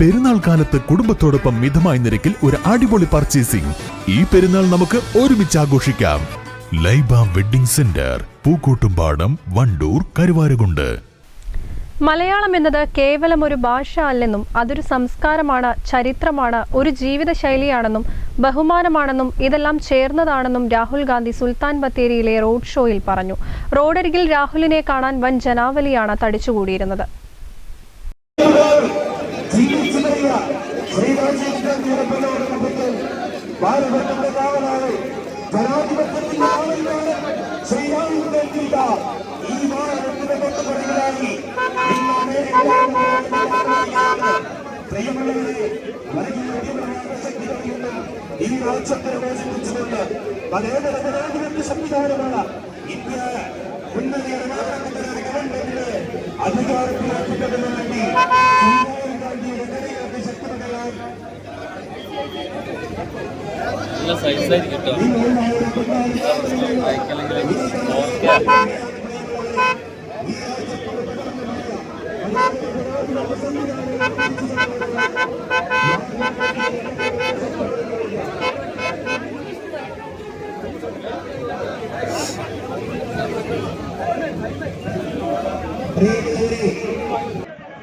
പെരുന്നാൾ കാലത്ത് കുടുംബത്തോടൊപ്പം മിതമായ നിരക്കിൽ ഒരു അടിപൊളി പർച്ചേസിംഗ് ഈ പെരുന്നാൾ നമുക്ക് ഒരുമിച്ച് ആഘോഷിക്കാം. Laiba wedding centre Pookkottumpadam Wandoor Karuvarakundu. Malayalam എന്നത് കേവലം ഒരു ഭാഷ അല്ലെന്നും അതൊരു സംസ്കാരമാണ് ചരിത്രമാണ് ഒരു ജീവിതശൈലിയാണെന്നും ബഹുമാനമാണെന്നും ഇതെല്ലാം ചേർന്നതാണെന്നും രാഹുൽ ഗാന്ധി സുൽത്താൻ ബത്തേരിയിലെ റോഡ് ഷോയിൽ പറഞ്ഞു. റോഡരികിൽ രാഹുലിനെ കാണാൻ വൻ ജനാവലിയാണ് തടിച്ചുകൂടിയിരുന്നത്. ഭാരതത്തിന്റെ കാവലാണ് ജനാധിപത്യത്തിന്റെ കാവലിലാണ് ശ്രീരാജേന്ദ്രൻ ചെയ്ത ഈ ഭാരതത്തിന്റെ തൊട്ടുപടികളായി പ്രിയമുള്ളവരെ ശക്തികളിൽ ഈ രാജ്യത്തെ മോചിപ്പിച്ചുകൊണ്ട് പതേതര ജനാധിപത്യ സംവിധാനമാണ്. ഇന്ത്യ ഉന്നത ഗവൺമെന്റിനെ അധികാരത്തിലാക്കുന്നതിന് വേണ്ടി നല്ല സൈസായിരിക്കും കേട്ടോ വായിക്കണമെങ്കിൽ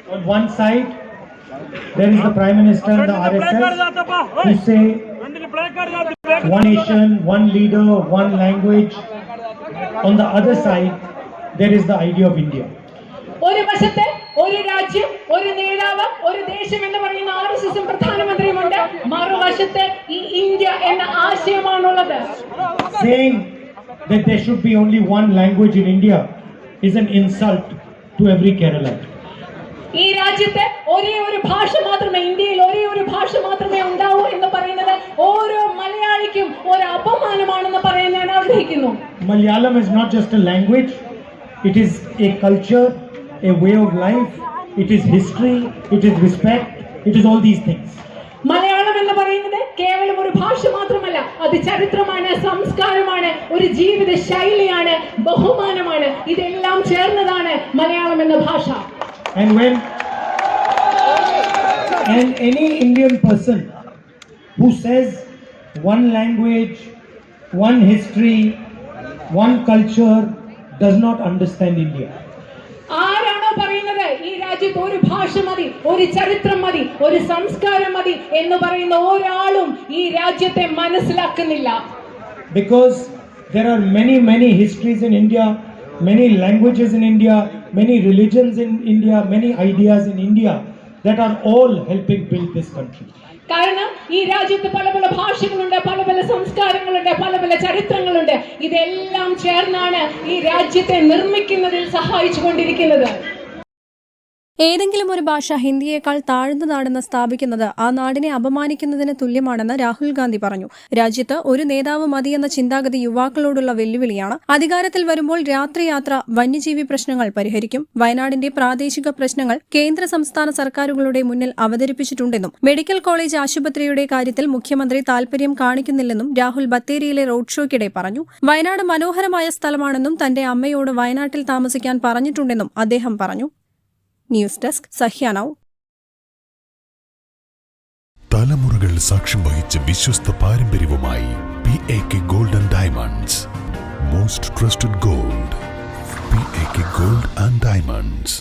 On one side, there is the Prime Minister and the RSS who say one nation, one leader, one language. On the other side, there is the idea of India. ഒരു വശത്ത് ഒരു രാജ്യം ഒരു നേതാവ് ഒരു ദേശം എന്ന് പറയുന്ന ആർ എസ് എസും പ്രധാനമന്ത്രിയുമുണ്ട് മറുവശത്ത് ഈ ഇന്ത്യ എന്ന ആശയമാണുള്ളത് Saying that there should be only one language in India is an insult to every Kerala. ഈ രാജ്യത്തെ ഒരേ ഒരു ഭാഷ മാത്രമേ ഇന്ത്യയിൽ ഒരേ ഒരു ഭാഷ മാത്രമേ ഉണ്ടാവൂ എന്ന് പറയുന്നത് ഓരോ മലയാളിക്കും ഒരു അപമാനമാണെന്ന് പറയാൻ ഞാൻ ആഗ്രഹിക്കുന്നു Malayalam is not just a language, it is a culture, a way of life, it is history, it is respect, it is all these things. Malayalam എന്ന് പറയുന്നത് കേവലം ഒരു ഭാഷ മാത്രമല്ല അത് ചരിത്രമാണ് സംസ്കാരമാണ് ഒരു ജീവിത ശൈലിയാണ് ബഹുമാനമാണ് ഇതെല്ലാം ചേർന്നതാണ് മലയാളം എന്ന ഭാഷ And when and any Indian person who says one language, one history, one culture does not understand India. ആരാണോ പറയുന്നത് ഈ രാജ്യത്ത് ഒരു ഭാഷ മതി ഒരു ചരിത്രം മതി ഒരു സംസ്കാരം മതി എന്ന് പറയുന്ന ഒരാളും ഈ രാജ്യത്തെ മനസ്സിലാക്കുന്നില്ല Because there are many, many histories in India, many languages in India, many religions in India, many ideas in India that are all helping build this country. കാരണം ഈ രാജ്യത്ത് പല പല ഭാഷകളുണ്ട് പല പല സംസ്കാരങ്ങളുണ്ട് പല പല ചരിത്രങ്ങളുണ്ട്. ഇതെല്ലാം ചേർന്നാണ് ഈ രാജ്യത്തെ നിർമ്മിക്കുന്നതിൽ സഹായിച്ചു കൊണ്ടിരിക്കുന്നത് ഏതെങ്കിലും ഒരു ഭാഷ ഹിന്ദിയേക്കാൾ താഴ്ന്നതാണെന്ന് സ്ഥാപിക്കുന്നത് ആ നാടിനെ അപമാനിക്കുന്നതിന് തുല്യമാണെന്ന് രാഹുൽ ഗാന്ധി പറഞ്ഞു. രാജ്യത്ത് ഒരു നേതാവ് മതിയെന്ന ചിന്താഗതി യുവാക്കളോടുള്ള വെല്ലുവിളിയാണ്. അധികാരത്തിൽ വരുമ്പോൾ രാത്രിയാത്ര വന്യജീവി പ്രശ്നങ്ങൾ പരിഹരിക്കും. വയനാടിന്റെ പ്രാദേശിക പ്രശ്നങ്ങൾ കേന്ദ്ര സംസ്ഥാന സർക്കാരുകളുടെ മുന്നിൽ അവതരിപ്പിച്ചിട്ടുണ്ടെന്നും മെഡിക്കൽ കോളേജ് ആശുപത്രിയുടെ കാര്യത്തിൽ മുഖ്യമന്ത്രി താൽപര്യം കാണിക്കുന്നില്ലെന്നും രാഹുൽ ബത്തേരിയിലെ റോഡ് ഷോയ്ക്കിടെ പറഞ്ഞു. വയനാട് മനോഹരമായ സ്ഥലമാണെന്നും തന്റെ അമ്മയോട് വയനാട്ടിൽ താമസിക്കാൻ പറഞ്ഞിട്ടുണ്ടെന്നും അദ്ദേഹം പറഞ്ഞു. ന്യൂസ് ഡെസ്ക് സഹ്യാനൗ തലമുറകൾ സാക്ഷ്യം വഹിച്ച വിശ്വസ്ത പാരമ്പര്യവുമായി P A K gold and diamonds most trusted gold P A K gold and diamonds